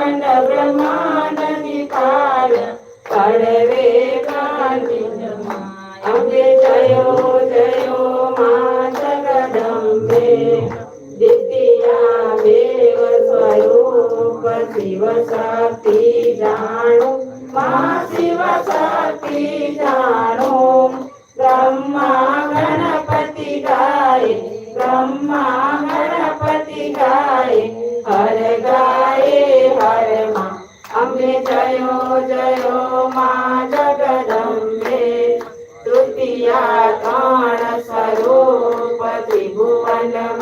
கணவமா जय जयो मा जगदम्बे। तृतीया काणस्वरूपति भुवनम्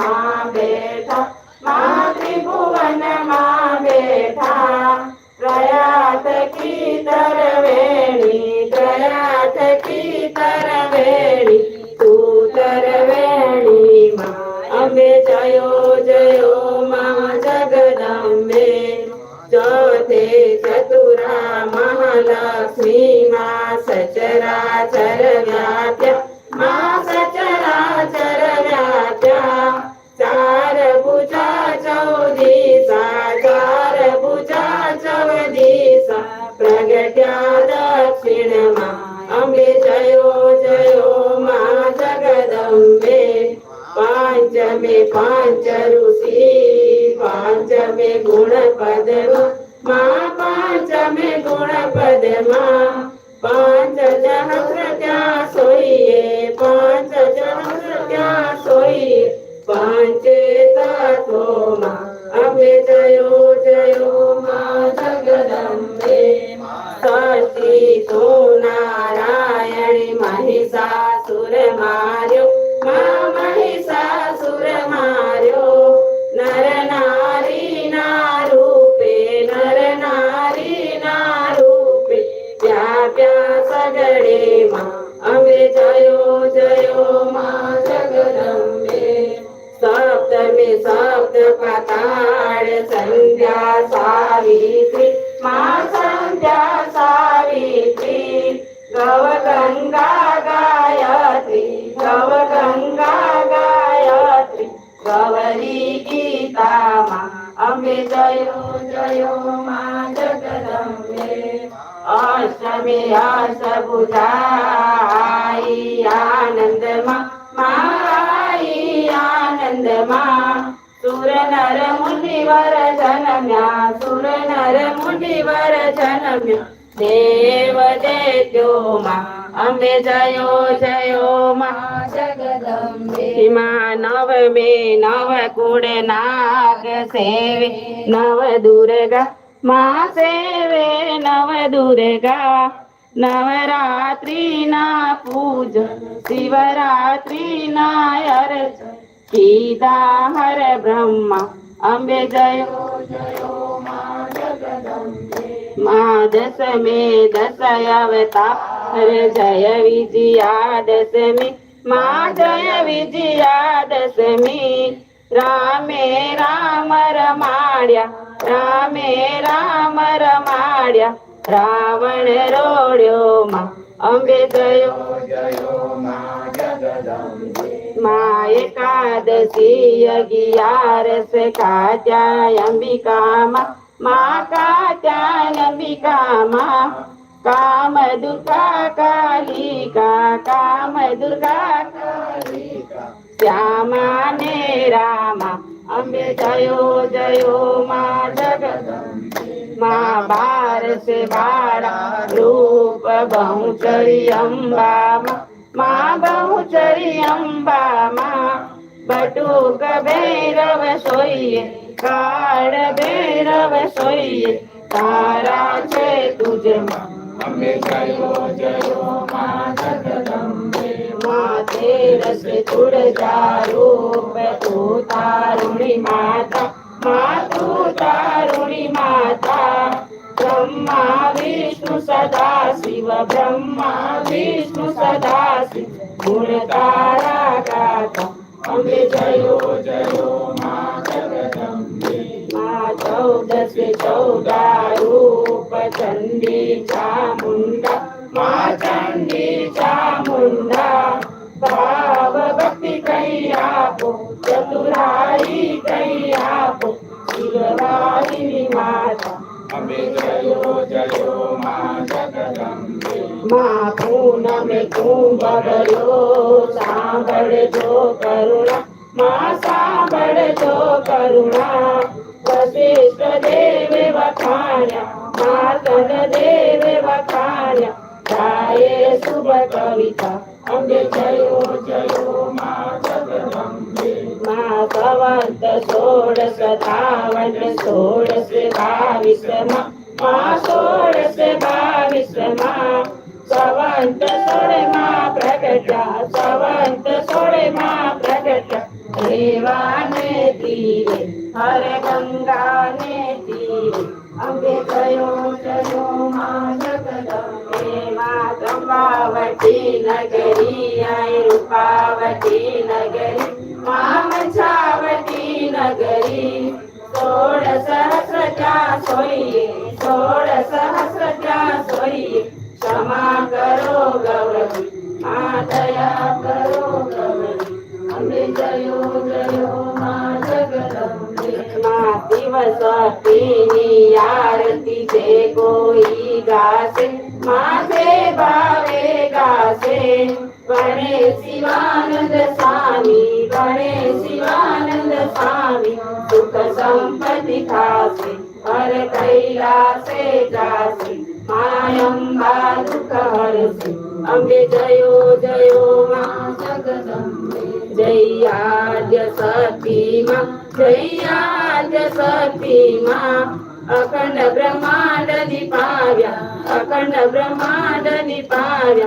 લક્ષ્મીમાં સચરાચર વ્યાપ્યા कताळ संध्या सावित्री मा संध्या सावित्री. गवगंगा गायत्री गवगंगा गायत्री. गवरी गीता मा अम्बे जयो जयो मा जगदंबे अष्टमी अष्टबुधाई आनंद मा माई आनंद मा. સુર નર મુનિવર જનમ્યા સુર નર મુનિવર જનમ્યા દેવ દેત્યોમાં અંબે જયો જયો માં જગદંબે માં નવ મે નવ કુળ નાગ સેવે નવ દુર્ગા માં સેવે નવ દુર્ગા નવરાત્રી ના सीता हर ब्रह्मा अम्बे जयो जयो माँ दस मे दस अवतार जय विजया दशमी माँ जय विजया दशमी रामे राम रमाड्या, रामे राम रमाड्या। रावण रोड़ो मा अम्बे जयो जयो मा जगदम्बे मा एकादशी यगियारस कात्यायम्बिका मा मा कात्यायम्बिका मा काम दुर्गा कालिका काम दुर्गा कालिका श्यामा ने रामा अम्बे जयो जयो माँ जगद माँ बार से बारा रूप बहुचरी अम्बा मा માં બહુચરી અંબામાં બટુક ભૈરવ સોઈએ કાળ ભૈરવ સોઈએ તારા છે તુજમાં. અમે જયો જયો માં જગદંબે. માથે રસ તુળજા રૂપ તું તારુણી માતા મા તું તારુણી માતા. ब्रह्मा विष्णु सदा शिव ब्रह्मा विष्णु सदा शिव। गुणतारा गाता अम्बे जयो जयो मा जगदम्बे। मा चौदस चौदा रूप चंडी चामुंडा मा चंडी चामुंडा भाव भक्ति कैया चतुराई कैया को शिवराई माता અંબે જયો જયો માં જગદંબે માં પૂનમે કુંભ ભર્યો સાંભળજો કરુણા મા સાંભળજો કરુણા વશિષ્ઠ દેવે વખાણ્યા માતન દેવે વખાણ્યા ગાયે શુભ કવિતા અંબે જયો જયો મા જગદંબે विश्वमा भवन्त षोडशता वर्ण षोडशदा विश्वमा, मा षोडशदा विश्वमा। सवन्त षोडे मा प्रकट सवन्त षोडे मा प्रकट देवा ने तीरे हर गंगा ने तीरे अम्बे कयो तयो मा जगदम्बे मा गङ्गावती नगरी ऐ रूपावती नगरी। माम छावटी नगरी। सोळ सहस्र त्या सोई सोळ सहस्र त्या सोई क्षमा करो गौरवी गौरी मातया करो गौरवी। अम्बे जयो जयो मा जगदम्बे। मा दिवस पीनी आरती जे कोई गासे माझे भावे गासे। वणे शिवानंद स्वामी वणे शिवानंद स्वामी, सुख संपत्ति खासी हर कैलासे जासी मायम्बा दुख हरसी अम्बे जयो जयो माँ जगदम्बे। जय सती माँ, जय सती माँ। अखंड ब्रह्मांड निपाव्या अखंड ब्रह्मांड निपाव्या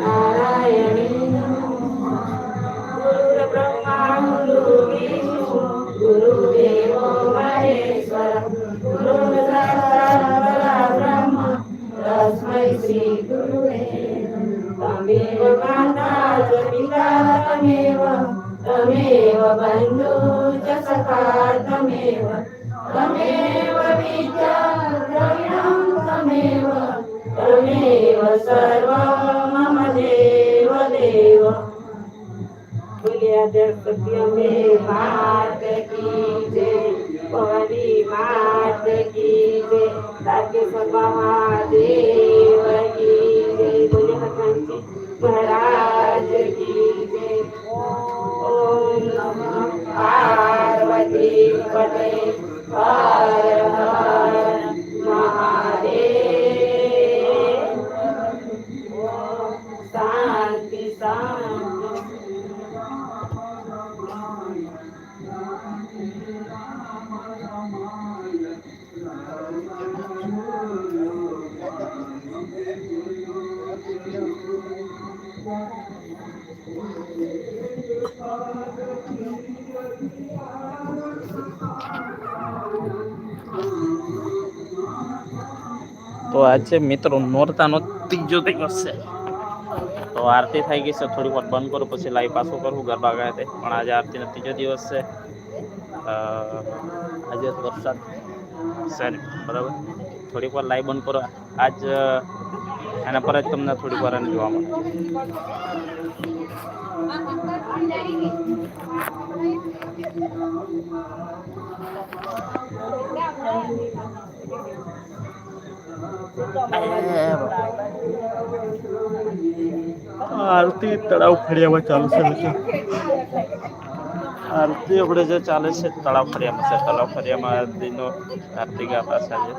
నారాయణి గురు బ్రహ్మ గురు విష్ణు గురు महादेव की जय। बोले भगवान जी महाराज की जय ओम नमः पार्वती पते पार्वती તો આજે મિત્રો, નોરતાનો ત્રીજો દિવસ છે. તો આરતી થઈ ગઈ છે, થોડીક વાર બંધ કરું, પછી લાઈવ પાછું કરું, ગરબા ગયા તે. પણ આજે આરતીનો ત્રીજો દિવસ છે. આજે વરસાદ સારી બરાબર? થોડીક વાર લાઈવ બંધ કરો. આજ એના પર જ તમને થોડીક વાર જોવા મળે. આરતી તળાવ ફળિયામાં ચાલુ છે મિત્રો આરતી આપણે જે ચાલે છે તળાવ ફળિયામાં છે તળાવ ફળિયામાં આરતીનો આરતી ગાતા છે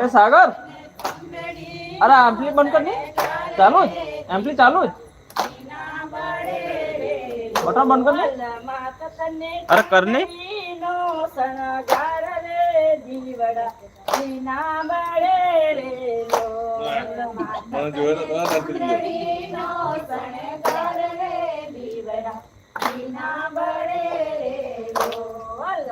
ए सागर। अरे एम्पली बंद कर चालू एम्पली चालू बटन बंद कर अरे कर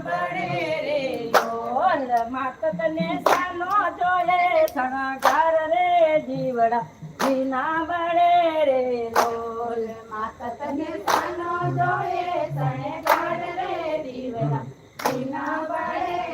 સાંભળે રે ઢોલ, માત તને સાનો જોડે શણગાર રે જીવડા. જીના બળે રે ઢોલ, માત તને સાનો જોડે શણગાર રે જીવડા. જીના બળે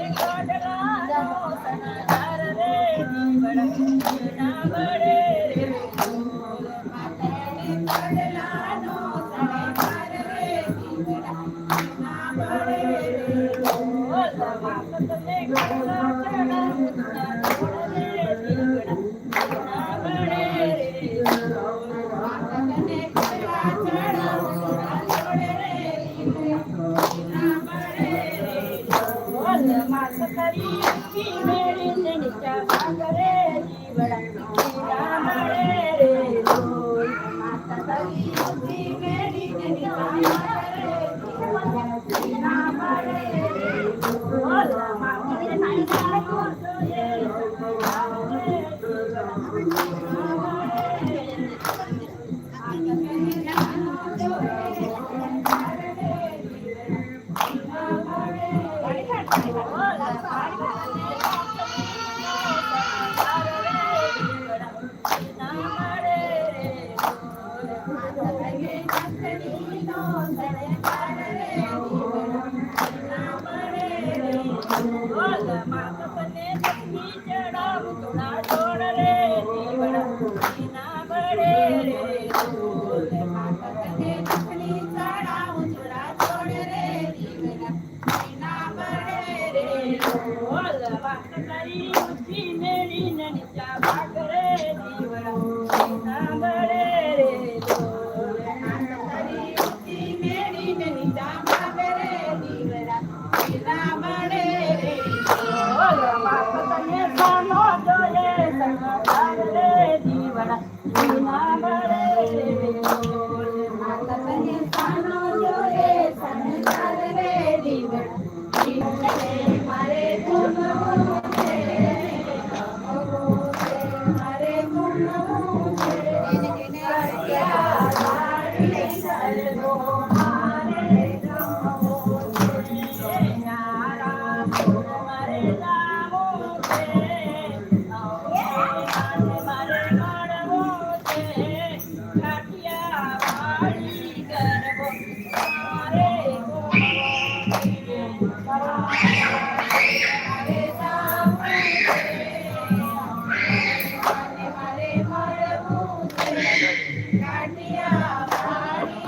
Hallelujah. Thank you.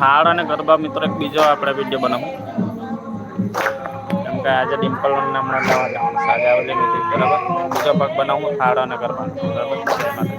ફાળ અને ગરબા મિત્રો, એક બીજો આપણે વીડિયો બનાવો. કેમ કે આજે ડિમ્પલ હમણાં લેવા જવાનું સાજા આવેલી બરાબર? બીજો ભાગ બનાવું ફાળ અને ગરબા. બરાબર?